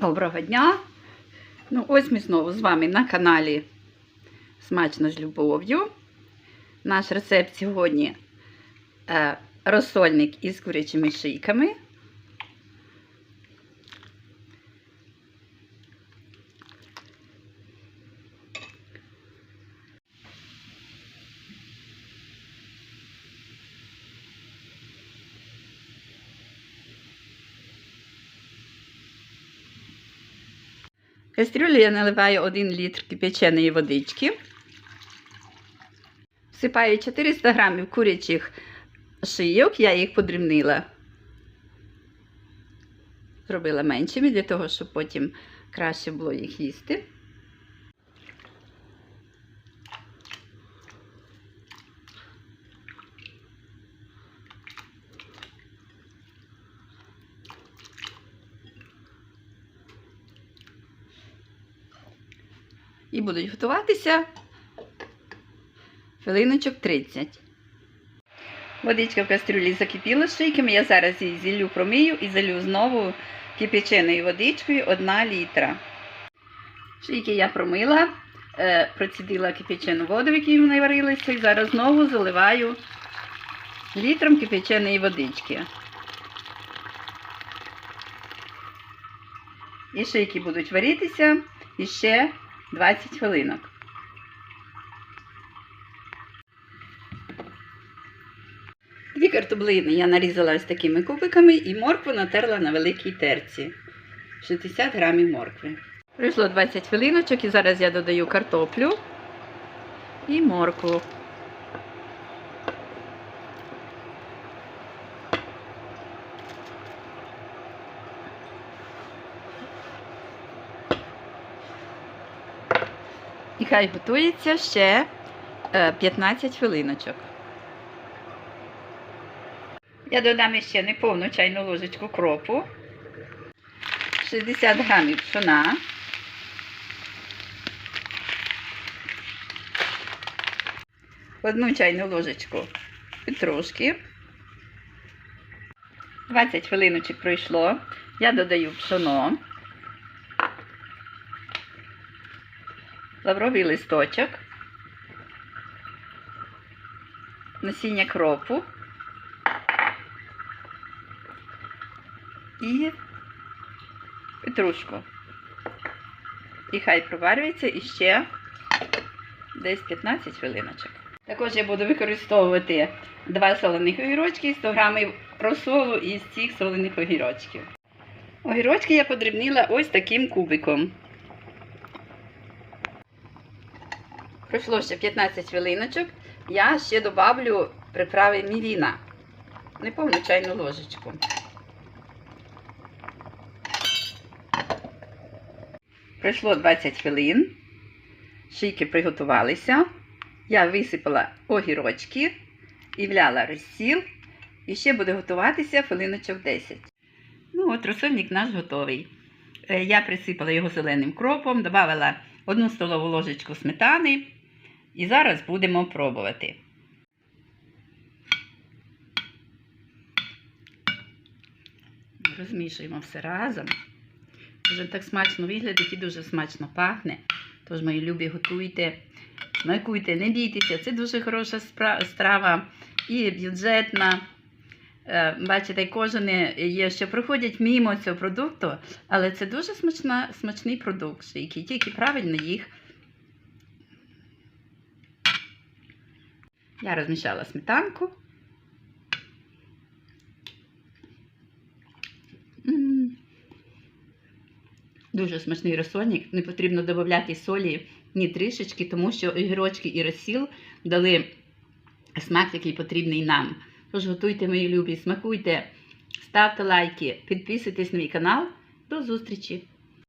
Доброго дня! Ну, ось ми знову з вами на каналі Смачно з любов'ю. Наш рецепт сьогодні е, розсольник із курячими шийками. Кастрюлю я наливаю 1 літр кипяченої водички. Всипаю 400 грамів курячих шийок, я їх подрібнила. Зробила меншими для того, щоб потім краще було їх їсти. І будуть готуватися хвилиночок 30. Водичка в кастрюлі закипіла шийками. Я зараз її зіллю промию і залю знову кипяченою водичкою 1 літра. Шийки я промила, е, процідила кипячену воду, в якій вони варилися, і зараз знову заливаю літром кипяченої водички. І шийки будуть варитися іще 20 хвилинок. Дві картоплини я нарізала ось такими кубиками і моркву натерла на великій терці. 60 грамів моркви. Пройшло 20 хвилиночок і зараз я додаю картоплю і моркву. І хай готується ще е, 15 хвилиночок. Я додам ще неповну чайну ложечку кропу, 60 грамів пшона, одну чайну ложечку петрушки. 20 хвилиночок пройшло. Я додаю пшоно, лавровий листочок, насіння кропу. і петрушку. І хай проварюється іще десь 15 хвилиночок. Також я буду використовувати два солених огірочки, 100 грамів розсолу із цих солених огірочків. Огірочки я подрібнила ось таким кубиком. Пройшло ще 15 хвилиночок. Я ще добавлю приправи мівіна. Неповну чайну ложечку. Пройшло 20 хвилин. Шийки приготувалися. Я висипала огірочки і вляла розсіл. І ще буде готуватися хвилиночок 10. Ну, от розсольник наш готовий. Е, Я присипала його зеленим кропом, додала 1 столову ложечку сметани. І зараз будемо пробувати. Розмішуємо все разом. Дуже так смачно виглядить і дуже смачно пахне. Тож, мої любі, готуйте, смакуйте, не бійтеся. Це дуже хороша страва і бюджетна. Е, Бачите, кожен є, що проходять мимо цього продукту, але це дуже смачна, смачний продукт, який тільки правильно їх. Я розмішала сметанку. Дуже смачний розсольник. Не потрібно додати солі ні трішечки, тому що огірочки і розсіл дали смак, який потрібний нам. Тож готуйте, мої любі, смакуйте, ставте лайки, підписуйтесь на мій канал. До зустрічі!